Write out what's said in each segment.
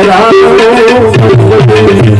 Ram Ram Ram Ram Ram Ram Ram Ram Ram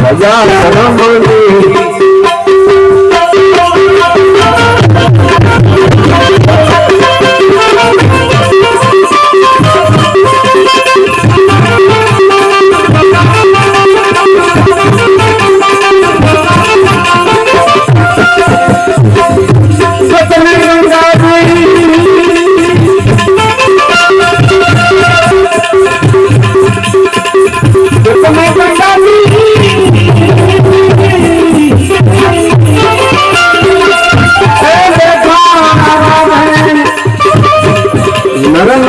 ప్రజా